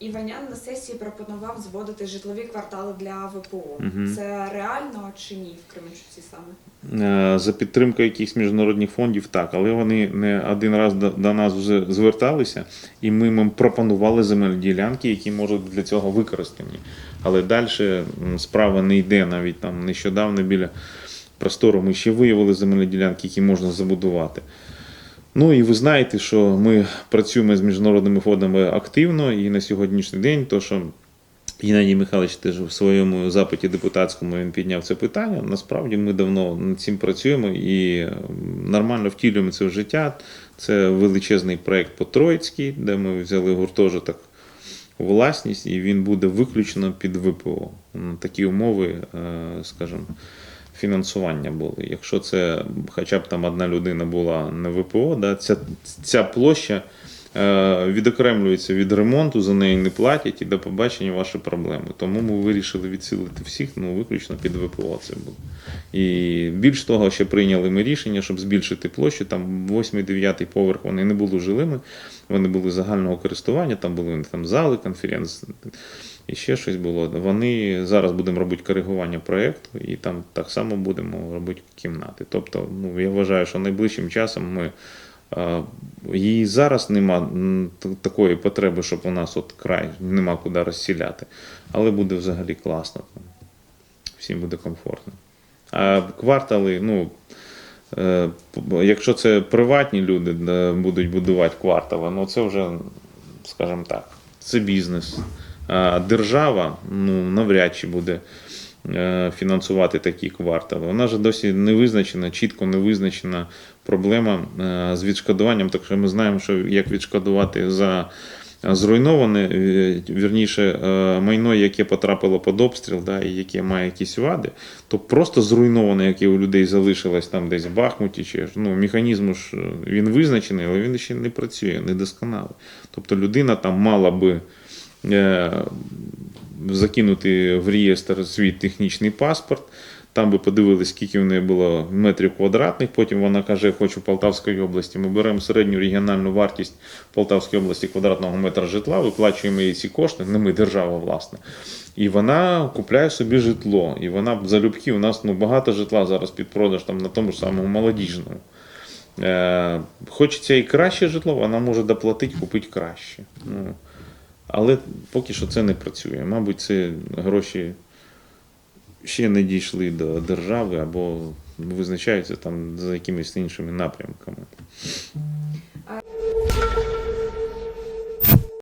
Іванян на сесії пропонував зводити житлові квартали для ВПО. Мгм. Це реально чи ні в Кременчуці саме? Е, За підтримкою якихось міжнародних фондів, так, але вони не один раз до, нас вже зверталися, і ми їм пропонували земельні ділянки, які можуть для цього використані. Але далі справа не йде навіть там нещодавно біля простору. Ми ще виявили земельні ділянки, які можна забудувати. Ну і ви знаєте, що ми працюємо з міжнародними фондами активно, і на сьогоднішній день, то що Геннадій Михайлович теж в своєму запиті депутатському він підняв це питання. Насправді ми давно над цим працюємо і нормально втілюємо це в життя. Це величезний проєкт по Троїцькій, де ми взяли гуртожиток у власність, і він буде виключно під ВПО. Такі умови, е, скажімо, фінансування були. Якщо це хоча б там одна людина була на ВПО, да, ця, ця площа відокремлюється від ремонту, за неї не платять і до побачення ваші проблеми. Тому ми вирішили відсилити всіх, ну виключно під ВПО це буде. І більш того, ще прийняли ми рішення, щоб збільшити площу. Там 8-9 поверх вони не були жилими, вони були загального користування, там були там зали, конференц. І ще щось було. Вони зараз будемо робити коригування проєкту, і там так само будемо робити кімнати. Тобто, ну я вважаю, що найближчим часом ми е, її зараз нема такої потреби, щоб у нас от край нема куди розсіляти. Але буде взагалі класно. Всім буде комфортно. А квартали, ну. е, Якщо це приватні люди будуть будувати квартали, ну це вже, скажімо так, це бізнес. А держава ну, навряд чи буде фінансувати такі квартали. Вона ж досі не визначена, чітко не визначена проблема е, з відшкодуванням. Так що ми знаємо, що як відшкодувати за зруйноване, е, вірніше, е, майно, яке потрапило під обстріл, да, і яке має якісь вади, то просто зруйноване, яке у людей залишилось там десь в Бахмуті, чи ну, механізм ж е, він визначений, але він ще не працює, недосконалий. Тобто людина там мала би е, закинути в реєстр свій технічний паспорт. Там би подивилися, скільки в неї було метрів квадратних. Потім вона каже, я хочу в Полтавської області. Ми беремо середню регіональну вартість Полтавської області квадратного метра житла, виплачуємо їй ці кошти, не ми, держава, власне. І вона купляє собі житло. І вона залюбки, у нас ну, багато житла зараз під продаж там, на тому ж самому молодіжному. Е, хочеться і краще житло, вона може доплатити, купити краще. Ну, але поки що це не працює. Мабуть, це гроші ще не дійшли до держави або визначаються там за якимись іншими напрямками.